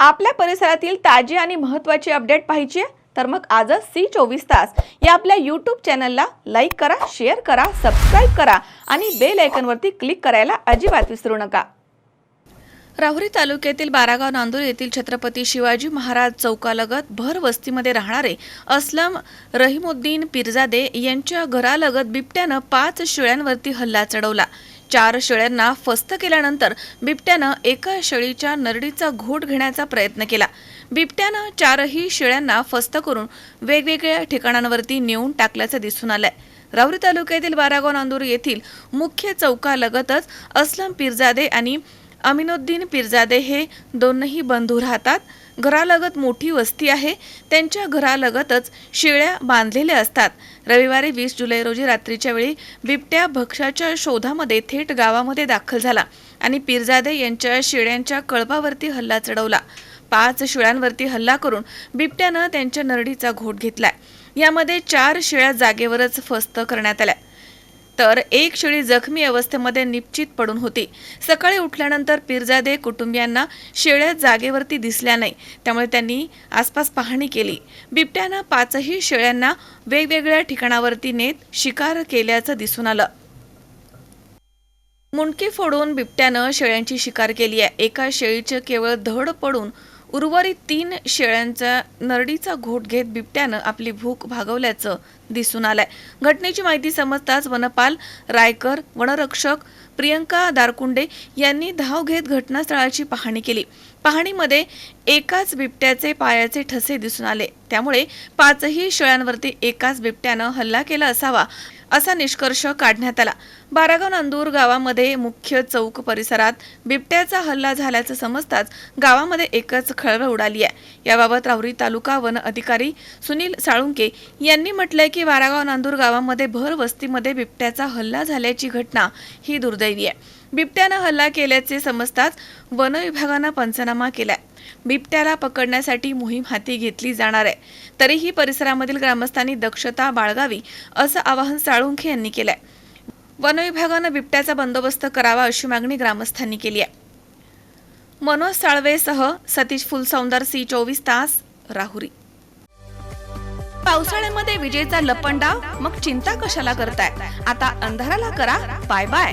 आपल्या परिसरातील ताजी आणि महत्त्वाची अपडेट पाहिजे तर मग आजच सी चोवीस तास या आपल्या यूट्यूब चॅनलला लाईक करा शेअर करा सबस्क्राईब करा आणि बेल आयकनवरती क्लिक करायला अजिबात विसरू नका. राहुरी तालुक्यातील बारागाव नांदूर येथील छत्रपती शिवाजी महाराज चौकालगत भर वस्तीमध्ये राहणारे असलम रहिमुद्दीन पिरजादे यांच्या घरालगत बिबट्यानं पाच शेळ्यांवरती हल्ला चढवला. चार शेळ्यांना फस्त केल्यानंतर बिबट्यानं एका शेळीच्या नरडीचा घोट घेण्याचा प्रयत्न केला. बिबट्यानं चारही शेळ्यांना फस्त करून वेगवेगळ्या ठिकाणांवरती नेऊन टाकल्याचं दिसून आलंय. रावरी तालुक्यातील बारागाव नांदूर येथील मुख्य चौकालगतच असलम पिरजादे आणि अमिनुद्दीन पिरजादे हे दोनही बंधू राहतात. घरालगत मोठी वस्ती आहे. त्यांच्या घरालगतच शेळ्या बांधलेल्या असतात. रविवारी वीस जुलै रोजी रात्रीच्या वेळी बिबट्या भक्ष्याच्या शोधामध्ये थेट गावामध्ये दाखल झाला आणि पिरजादे यांच्या शेळ्यांच्या कळपावरती हल्ला चढवला. पाच शेळ्यांवरती हल्ला करून बिबट्यानं त्यांच्या नरडीचा घोट घेतलाय. यामध्ये चार शेळ्या जागेवरच फस्त करण्यात आल्या. तर एक शेळी जखमी अवस्थेमध्ये निश्चित पडून होती. सकाळी उठल्यानंतर पिरजादे कुटुंबियांना शेळ्या जागेवरती दिसल्या नाही त्यामुळे त्यांनी आसपास पाहणी केली. बिबट्यानं पाचही शेळ्यांना वेगवेगळ्या ठिकाणावरती नेत शिकार केल्याचं दिसून आलं. मुंडकी फोडून बिबट्यानं शेळ्यांची शिकार केली आहे. एका शेळीचं केवळ धड पडून उर्वरित तीन शेळ्यांचा नरडीचा घोट घेत बिबट्यानं आपली भूक भागवल्याचं दिसून आलंय. घटनेची माहिती समजताच वनपाल रायकर वनरक्षक प्रियंका दारकुंडे यांनी धाव घेत घटनास्थळाची पाहणी केली. पाहणीमध्ये एकाच बिबट्याचे पायाचे ठसे दिसून आले. त्यामुळे पाचही शेळ्यांवरती एकाच बिबट्यानं हल्ला केला असावा असा निष्कर्ष काढण्यात आला. बारागाव नांदूर गावामध्ये मुख्य चौक परिसरात बिबट्याचा हल्ला झाल्याचं समजताच गावामध्ये एकच खळबळ उडाली आहे. याबाबत राहुरी तालुका वन अधिकारी सुनील साळुंके यांनी म्हटलंय की बारागाव नांदूर गावामध्ये भर वस्तीमध्ये बिबट्याचा हल्ला झाल्याची घटना ही दुर्दैवी आहे. बिबट्यानं हल्ला केल्याचे समजताच वन विभागानं पंचनामा केलाय. बिबट्याला पकडण्यासाठी मोहीम हाती घेतली जाणार आहे. तरीही परिसरामधील ग्रामस्थांनी दक्षता बाळगावी असं आवाहन साळुंखे यांनी केलंय. वन विभागानं बिबट्याचा बंदोबस्त करावा अशी मागणी ग्रामस्थांनी केली आहे. मनोज साळवेसह सतीश फुलसौंदर सी चोवीस तास राहुरी. पावसाळ्यामध्ये विजेचा लपंडाव मग चिंता कशाला करताय? आता अंधाराला करा बाय बाय